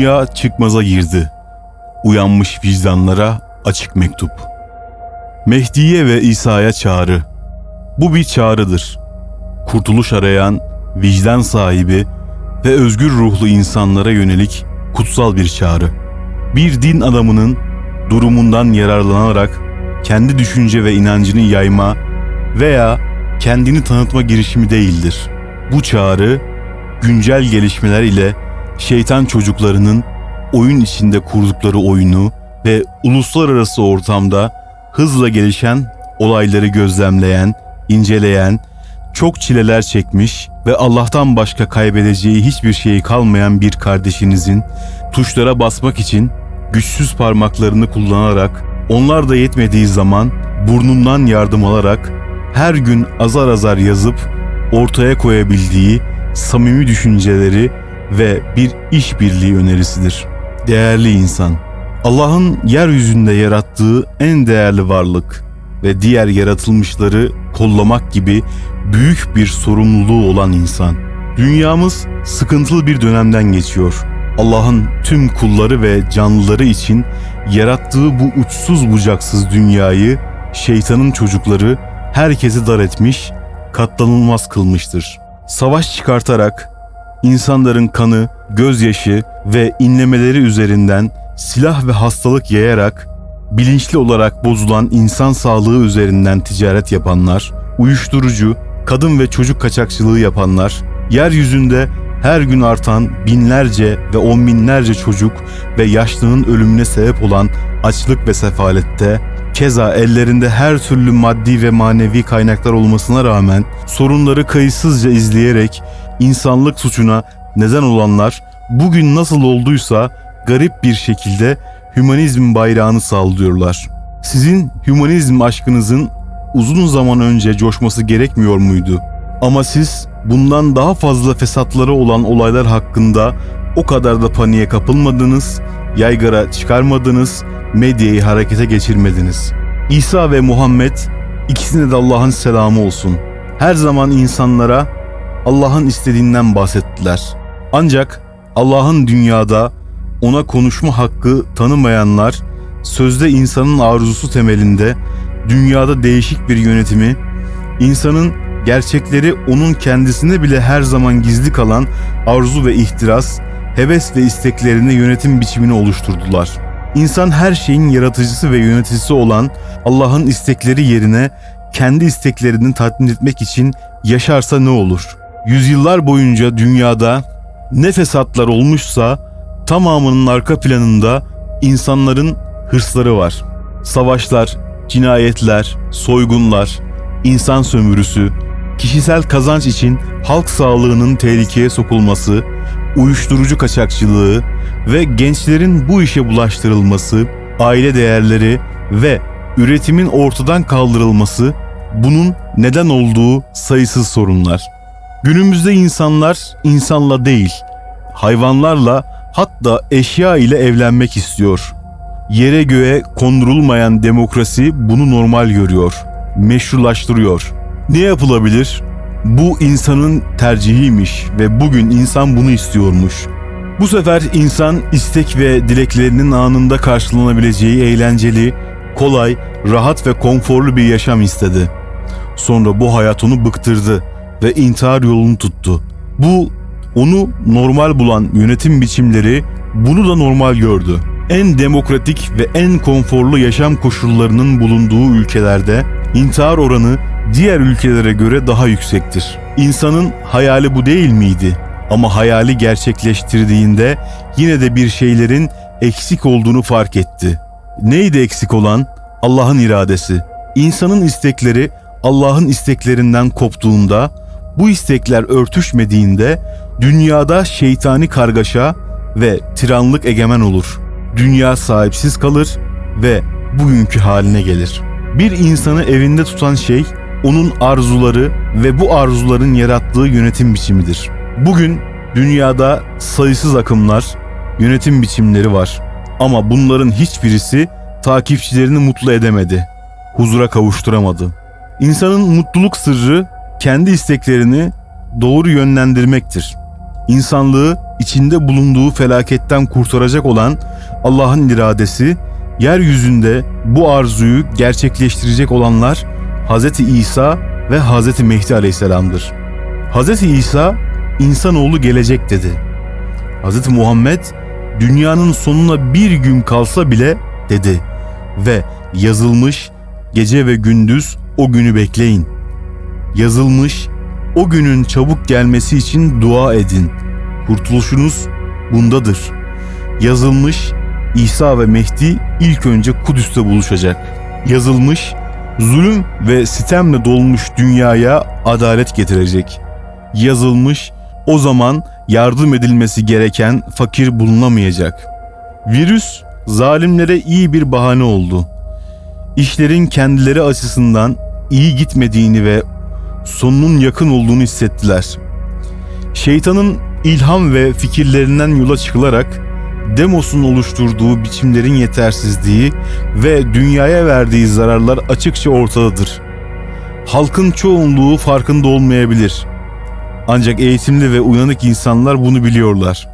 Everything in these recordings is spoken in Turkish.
Dünya çıkmaza girdi. Uyanmış vicdanlara açık mektup. Mehdi'ye ve İsa'ya çağrı. Bu bir çağrıdır. Kurtuluş arayan, vicdan sahibi ve özgür ruhlu insanlara yönelik kutsal bir çağrı. Bir din adamının durumundan yararlanarak kendi düşünce ve inancını yayma veya kendini tanıtma girişimi değildir. Bu çağrı güncel gelişmeler ile şeytan çocuklarının oyun içinde kurdukları oyunu ve uluslararası ortamda hızla gelişen olayları gözlemleyen, inceleyen, çok çileler çekmiş ve Allah'tan başka kaybedeceği hiçbir şeyi kalmayan bir kardeşinizin tuşlara basmak için güçsüz parmaklarını kullanarak onlar da yetmediği zaman burnundan yardım alarak her gün azar azar yazıp ortaya koyabildiği samimi düşünceleri ve bir işbirliği önerisidir. Değerli insan, Allah'ın yeryüzünde yarattığı en değerli varlık ve diğer yaratılmışları kollamak gibi büyük bir sorumluluğu olan insan. Dünyamız sıkıntılı bir dönemden geçiyor. Allah'ın tüm kulları ve canlıları için yarattığı bu uçsuz bucaksız dünyayı şeytanın çocukları herkesi dar etmiş, katlanılmaz kılmıştır. Savaş çıkartarak insanların kanı, gözyaşı ve inlemeleri üzerinden silah ve hastalık yayarak bilinçli olarak bozulan insan sağlığı üzerinden ticaret yapanlar, uyuşturucu, kadın ve çocuk kaçakçılığı yapanlar, yeryüzünde her gün artan binlerce ve on binlerce çocuk ve yaşlının ölümüne sebep olan açlık ve sefalette, keza ellerinde her türlü maddi ve manevi kaynaklar olmasına rağmen sorunları kayıtsızca izleyerek insanlık suçuna neden olanlar bugün nasıl olduysa garip bir şekilde hümanizm bayrağını sallıyorlar. Sizin hümanizm aşkınızın uzun zaman önce coşması gerekmiyor muydu? Ama siz bundan daha fazla fesatları olan olaylar hakkında o kadar da paniğe kapılmadınız, yaygara çıkarmadınız, medyayı harekete geçirmediniz. İsa ve Muhammed ikisine de Allah'ın selamı olsun. Her zaman insanlara Allah'ın istediğinden bahsettiler. Ancak Allah'ın dünyada ona konuşma hakkı tanımayanlar sözde insanın arzusu temelinde dünyada değişik bir yönetimi, insanın gerçekleri onun kendisine bile her zaman gizli kalan arzu ve ihtiras, heves ve isteklerine yönetim biçimini oluşturdular. İnsan her şeyin yaratıcısı ve yöneticisi olan Allah'ın istekleri yerine kendi isteklerini tatmin etmek için yaşarsa ne olur? Yüzyıllar boyunca dünyada ne fesatlar olmuşsa tamamının arka planında insanların hırsları var. Savaşlar, cinayetler, soygunlar, insan sömürüsü, kişisel kazanç için halk sağlığının tehlikeye sokulması, uyuşturucu kaçakçılığı ve gençlerin bu işe bulaştırılması, aile değerleri ve üretimin ortadan kaldırılması bunun neden olduğu sayısız sorunlar. Günümüzde insanlar insanla değil, hayvanlarla hatta eşya ile evlenmek istiyor. Yere göğe kondurulmayan demokrasi bunu normal görüyor, meşrulaştırıyor. Ne yapılabilir? Bu insanın tercihiymiş ve bugün insan bunu istiyormuş. Bu sefer insan istek ve dileklerinin anında karşılanabileceği eğlenceli, kolay, rahat ve konforlu bir yaşam istedi. Sonra bu hayat onu bıktırdı ve intihar yolunu tuttu. Bu onu normal bulan yönetim biçimleri bunu da normal gördü. En demokratik ve en konforlu yaşam koşullarının bulunduğu ülkelerde intihar oranı diğer ülkelere göre daha yüksektir. İnsanın hayali bu değil miydi? Ama hayali gerçekleştirdiğinde yine de bir şeylerin eksik olduğunu fark etti. Neydi eksik olan? Allah'ın iradesi. İnsanın istekleri Allah'ın isteklerinden koptuğunda, bu istekler örtüşmediğinde dünyada şeytani kargaşa ve tiranlık egemen olur. Dünya sahipsiz kalır ve bugünkü haline gelir. Bir insanı evinde tutan şey onun arzuları ve bu arzuların yarattığı yönetim biçimidir. Bugün dünyada sayısız akımlar, yönetim biçimleri var. Ama bunların hiçbirisi takipçilerini mutlu edemedi. Huzura kavuşturamadı. İnsanın mutluluk sırrı kendi isteklerini doğru yönlendirmektir. insanlığı içinde bulunduğu felaketten kurtaracak olan Allah'ın iradesi, yeryüzünde bu arzuyu gerçekleştirecek olanlar Hz. İsa ve Hz. Mehdi aleyhisselamdır. Hz. İsa insanoğlu gelecek dedi. Hz. Muhammed dünyanın sonuna bir gün kalsa bile dedi ve yazılmış gece ve gündüz o günü bekleyin. Yazılmış o günün çabuk gelmesi için dua edin. Kurtuluşunuz bundadır. Yazılmış İsa ve Mehdi ilk önce Kudüs'te buluşacak. Yazılmış zulüm ve sitemle dolmuş dünyaya adalet getirecek. Yazılmış o zaman yardım edilmesi gereken fakir bulunamayacak. Virüs zalimlere iyi bir bahane oldu. İşlerin kendileri açısından iyi gitmediğini ve sonunun yakın olduğunu hissettiler. Şeytanın ilham ve fikirlerinden yola çıkılarak Demos'un oluşturduğu biçimlerin yetersizliği ve dünyaya verdiği zararlar açıkça ortadadır. Halkın çoğunluğu farkında olmayabilir. Ancak eğitimli ve uyanık insanlar bunu biliyorlar.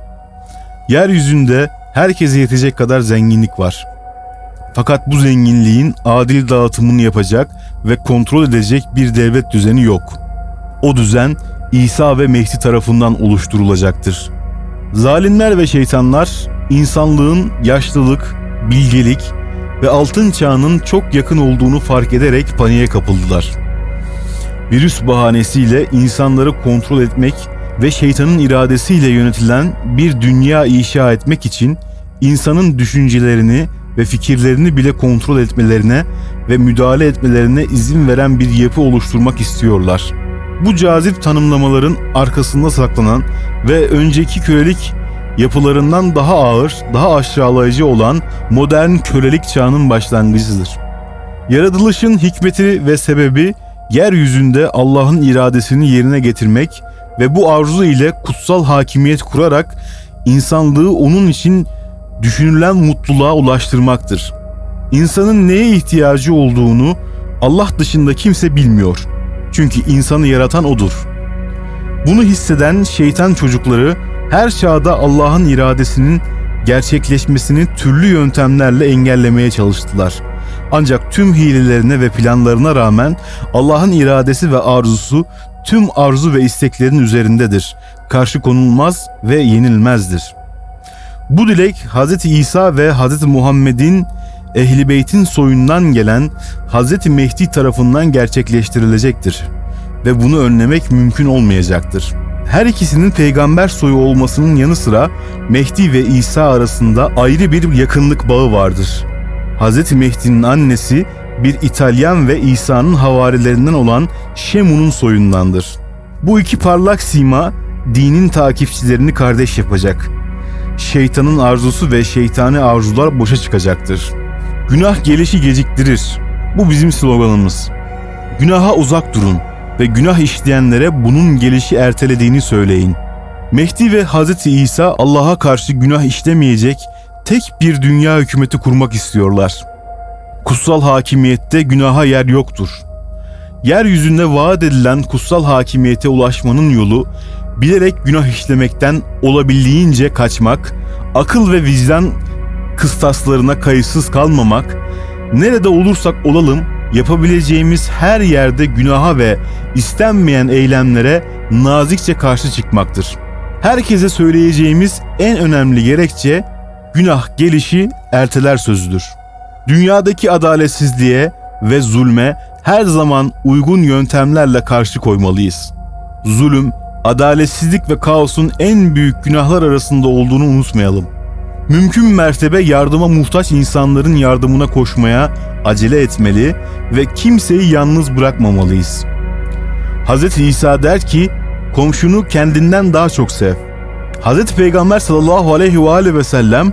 Yeryüzünde herkese yetecek kadar zenginlik var. Fakat bu zenginliğin adil dağıtımını yapacak ve kontrol edecek bir devlet düzeni yok. O düzen İsa ve Mehdi tarafından oluşturulacaktır. Zalimler ve şeytanlar insanlığın yaşlılık, bilgelik ve altın çağının çok yakın olduğunu fark ederek paniğe kapıldılar. Virüs bahanesiyle insanları kontrol etmek ve şeytanın iradesiyle yönetilen bir dünya inşa etmek için insanın düşüncelerini ve fikirlerini bile kontrol etmelerine ve müdahale etmelerine izin veren bir yapı oluşturmak istiyorlar. Bu cazip tanımlamaların arkasında saklanan ve önceki kölelik yapılarından daha ağır, daha aşağılayıcı olan modern kölelik çağının başlangıcıdır. Yaratılışın hikmeti ve sebebi yeryüzünde Allah'ın iradesini yerine getirmek ve bu arzu ile kutsal hakimiyet kurarak insanlığı onun için düşünülen mutluluğa ulaştırmaktır. İnsanın neye ihtiyacı olduğunu Allah dışında kimse bilmiyor. Çünkü insanı yaratan odur. Bunu hisseden şeytan çocukları her çağda Allah'ın iradesinin gerçekleşmesini türlü yöntemlerle engellemeye çalıştılar. Ancak tüm hilelerine ve planlarına rağmen Allah'ın iradesi ve arzusu tüm arzu ve isteklerin üzerindedir. Karşı konulmaz ve yenilmezdir. Bu dilek Hz. İsa ve Hz. Muhammed'in Ehli Beyt'in soyundan gelen Hz. Mehdi tarafından gerçekleştirilecektir ve bunu önlemek mümkün olmayacaktır. Her ikisinin peygamber soyu olmasının yanı sıra Mehdi ve İsa arasında ayrı bir yakınlık bağı vardır. Hz. Mehdi'nin annesi bir İtalyan ve İsa'nın havarilerinden olan Şemu'nun soyundandır. Bu iki parlak sima dinin takipçilerini kardeş yapacak. Şeytanın arzusu ve şeytani arzular boşa çıkacaktır. Günah gelişi geciktirir. Bu bizim sloganımız. Günaha uzak durun ve günah işleyenlere bunun gelişi ertelediğini söyleyin. Mehdi ve Hz. İsa Allah'a karşı günah işlemeyecek tek bir dünya hükümeti kurmak istiyorlar. Kutsal hakimiyette günaha yer yoktur. Yeryüzünde vaat edilen kutsal hakimiyete ulaşmanın yolu bilerek günah işlemekten olabildiğince kaçmak, akıl ve vicdan kıstaslarına kayıtsız kalmamak, nerede olursak olalım yapabileceğimiz her yerde günaha ve istenmeyen eylemlere nazikçe karşı çıkmaktır. Herkese söyleyeceğimiz en önemli gerekçe günah gelişi erteler sözüdür. Dünyadaki adaletsizliğe ve zulme her zaman uygun yöntemlerle karşı koymalıyız. Zulüm, adaletsizlik ve kaosun en büyük günahlar arasında olduğunu unutmayalım. Mümkün mertebe yardıma muhtaç insanların yardımına koşmaya acele etmeli ve kimseyi yalnız bırakmamalıyız. Hz. İsa der ki, komşunu kendinden daha çok sev. Hz. Peygamber sallallahu aleyhi ve aleyhi ve sellem,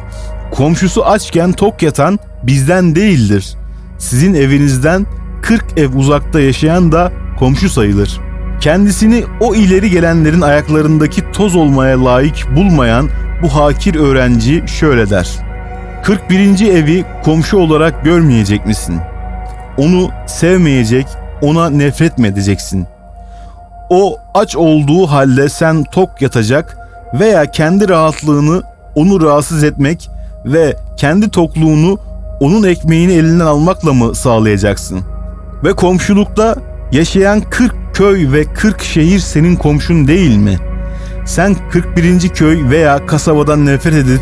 komşusu açken tok yatan bizden değildir. Sizin evinizden 40 ev uzakta yaşayan da komşu sayılır. Kendisini o ileri gelenlerin ayaklarındaki toz olmaya layık bulmayan bu hakir öğrenci şöyle der. 41. evi komşu olarak görmeyecek misin? Onu sevmeyecek, ona nefret mi edeceksin? O aç olduğu halde sen tok yatacak, veya kendi rahatlığını onu rahatsız etmek ve kendi tokluğunu onun ekmeğini elinden almakla mı sağlayacaksın? Ve komşulukta yaşayan 40 köy ve 40 şehir senin komşun değil mi? Sen 41. köy veya kasabadan nefret edip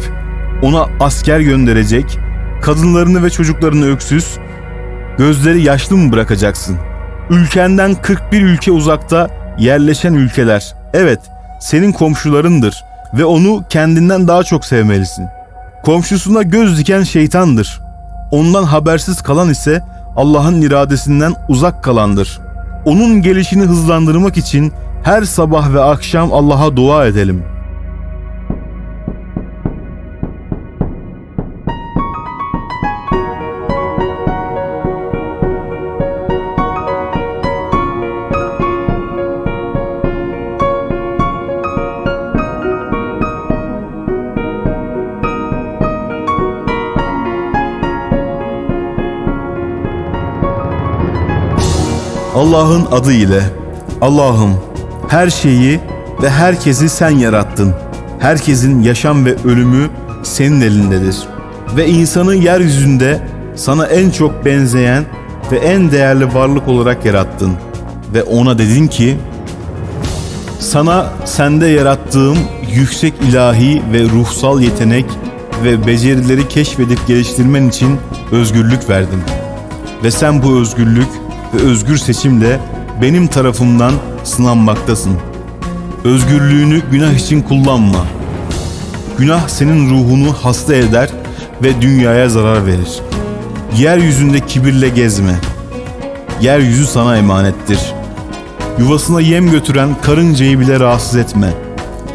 ona asker gönderecek, kadınlarını ve çocuklarını öksüz, gözleri yaşlı mı bırakacaksın? Ülkenden 41 ülke uzakta yerleşen ülkeler. Evet, senin komşularındır ve onu kendinden daha çok sevmelisin. Komşusuna göz diken şeytandır. Ondan habersiz kalan ise Allah'ın iradesinden uzak kalandır. Onun gelişini hızlandırmak için her sabah ve akşam Allah'a dua edelim. Allah'ın adı ile Allah'ım her şeyi ve herkesi sen yarattın. Herkesin yaşam ve ölümü senin elindedir. Ve insanı yeryüzünde sana en çok benzeyen ve en değerli varlık olarak yarattın. Ve ona dedin ki, sana sende yarattığım yüksek ilahi ve ruhsal yetenek ve becerileri keşfedip geliştirmen için özgürlük verdim. Ve sen bu özgürlük ve özgür seçimle benim tarafımdan sınanmaktasın. Özgürlüğünü günah için kullanma. Günah senin ruhunu hasta eder ve dünyaya zarar verir. Yeryüzünde kibirle gezme. Yeryüzü sana emanettir. Yuvasına yem götüren karıncayı bile rahatsız etme.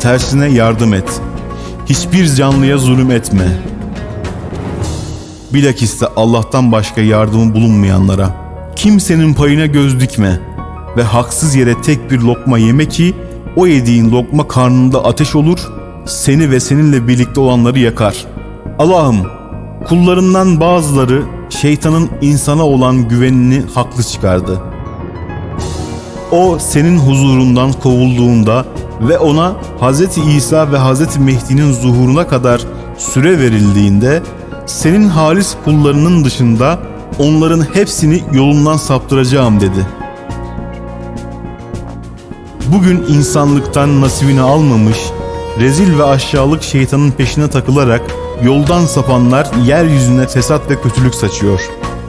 Tersine yardım et. Hiçbir canlıya zulüm etme. Bilakis de Allah'tan başka yardımı bulunmayanlara. Kimsenin payına göz dikme ve haksız yere tek bir lokma yeme ki o yediğin lokma karnında ateş olur, seni ve seninle birlikte olanları yakar. Allah'ım kullarından bazıları şeytanın insana olan güvenini haklı çıkardı. O senin huzurundan kovulduğunda ve ona Hz. İsa ve Hz. Mehdi'nin zuhuruna kadar süre verildiğinde senin halis kullarının dışında onların hepsini yolundan saptıracağım dedi. Bugün insanlıktan nasibini almamış, rezil ve aşağılık şeytanın peşine takılarak yoldan sapanlar yeryüzüne fesat ve kötülük saçıyor.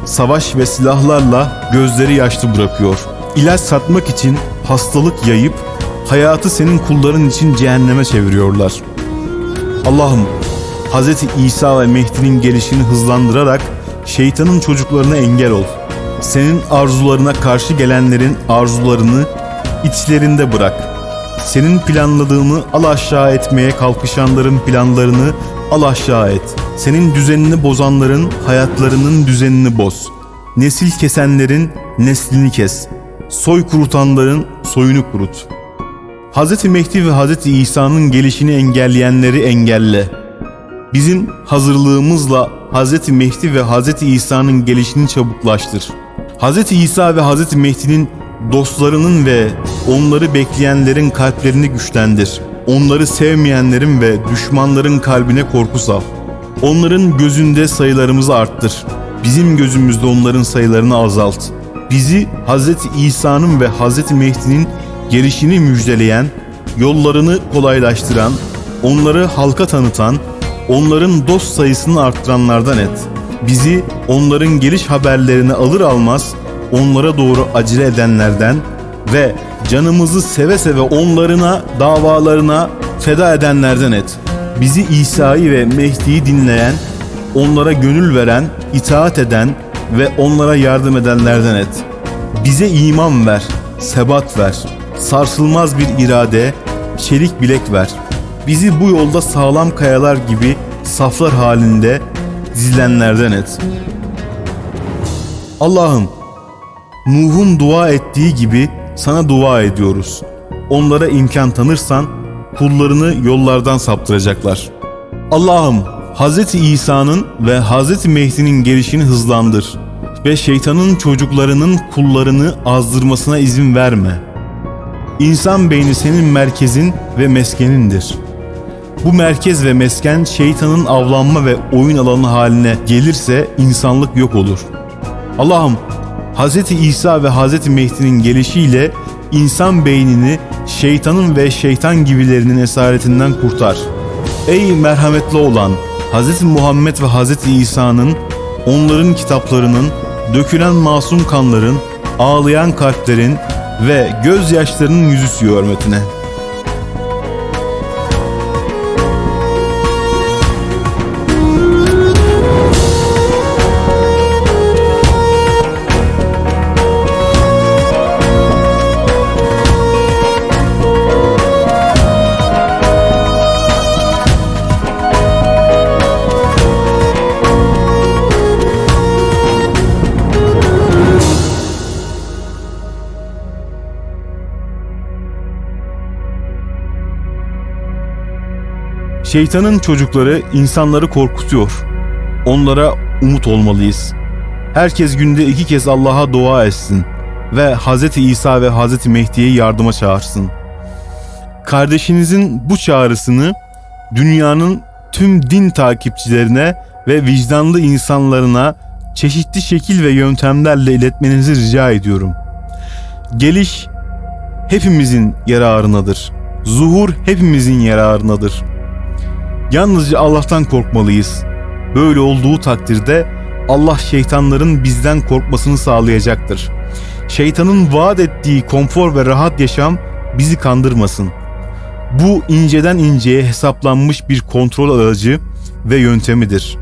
Savaş ve silahlarla gözleri yaşlı bırakıyor. İlaç satmak için hastalık yayıp hayatı senin kulların için cehenneme çeviriyorlar. Allah'ım Hz. İsa ve Mehdi'nin gelişini hızlandırarak şeytanın çocuklarına engel ol. Senin arzularına karşı gelenlerin arzularını içlerinde bırak. Senin planladığını al aşağı etmeye kalkışanların planlarını al aşağı et. Senin düzenini bozanların hayatlarının düzenini boz. Nesil kesenlerin neslini kes. Soy kurutanların soyunu kurut. Hz. Mehdi ve Hz. İsa'nın gelişini engelleyenleri engelle. Bizim hazırlığımızla Hz. Mehdi ve Hz. İsa'nın gelişini çabuklaştır. Hz. İsa ve Hz. Mehdi'nin dostlarının ve onları bekleyenlerin kalplerini güçlendir. Onları sevmeyenlerin ve düşmanların kalbine korku sal. Onların gözünde sayılarımızı arttır. Bizim gözümüzde onların sayılarını azalt. Bizi Hz. İsa'nın ve Hz. Mehdi'nin gelişini müjdeleyen, yollarını kolaylaştıran, onları halka tanıtan, onların dost sayısını arttıranlardan et. Bizi onların geliş haberlerini alır almaz onlara doğru acele edenlerden ve canımızı seve seve onlarına, davalarına feda edenlerden et. Bizi İsa'yı ve Mehdi'yi dinleyen, onlara gönül veren, itaat eden ve onlara yardım edenlerden et. Bize iman ver, sebat ver, sarsılmaz bir irade, çelik bilek ver. Bizi bu yolda sağlam kayalar gibi saflar halinde dizilenlerden et. Allah'ım Nuh'un dua ettiği gibi sana dua ediyoruz. Onlara imkan tanırsan kullarını yollardan saptıracaklar. Allah'ım Hz. İsa'nın ve Hz. Mehdi'nin gelişini hızlandır ve şeytanın çocuklarının kullarını azdırmasına izin verme. İnsan beyni senin merkezin ve meskenindir. Bu merkez ve mesken şeytanın avlanma ve oyun alanı haline gelirse insanlık yok olur. Allah'ım Hz. İsa ve Hz. Mehdi'nin gelişiyle insan beynini şeytanın ve şeytan gibilerinin esaretinden kurtar. Ey merhametli olan Hz. Muhammed ve Hz. İsa'nın, onların kitaplarının, dökülen masum kanların, ağlayan kalplerin ve gözyaşlarının yüzüsü hürmetine. Şeytanın çocukları insanları korkutuyor. Onlara umut olmalıyız. Herkes günde iki kez Allah'a dua etsin ve Hz. İsa ve Hz. Mehdi'yi yardıma çağırsın. Kardeşinizin bu çağrısını dünyanın tüm din takipçilerine ve vicdanlı insanlarına çeşitli şekil ve yöntemlerle iletmenizi rica ediyorum. Geliş hepimizin yararınadır. Zuhur hepimizin yararınadır. Yalnızca Allah'tan korkmalıyız. Böyle olduğu takdirde Allah şeytanların bizden korkmasını sağlayacaktır. Şeytanın vaat ettiği konfor ve rahat yaşam bizi kandırmasın. Bu inceden inceye hesaplanmış bir kontrol aracı ve yöntemidir.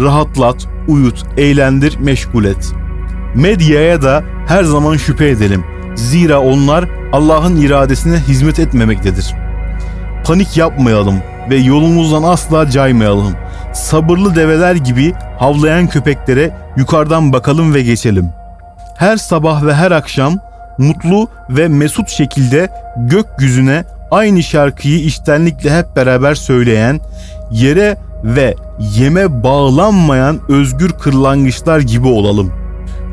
Rahatlat, uyut, eğlendir, meşgul et. Medyaya da her zaman şüphe edelim. Zira onlar Allah'ın iradesine hizmet etmemektedir. Panik yapmayalım ve yolumuzdan asla caymayalım. Sabırlı develer gibi havlayan köpeklere yukarıdan bakalım ve geçelim. Her sabah ve her akşam mutlu ve mesut şekilde gökyüzüne aynı şarkıyı içtenlikle hep beraber söyleyen, yere ve yeme bağlanmayan özgür kırlangıçlar gibi olalım.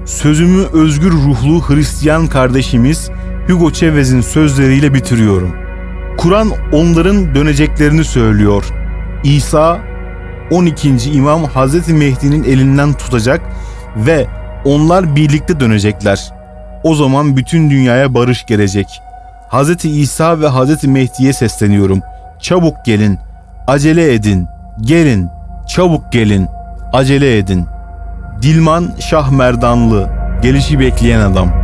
Sözümü özgür ruhlu Hristiyan kardeşimiz Hugo Chavez'in sözleriyle bitiriyorum. Kur'an onların döneceklerini söylüyor. İsa 12. İmam Hazreti Mehdi'nin elinden tutacak ve onlar birlikte dönecekler. O zaman bütün dünyaya barış gelecek. Hazreti İsa ve Hazreti Mehdi'ye sesleniyorum. Çabuk gelin, acele edin, gelin, çabuk gelin, acele edin. Dilman Şah Merdanlı, gelişi bekleyen adam.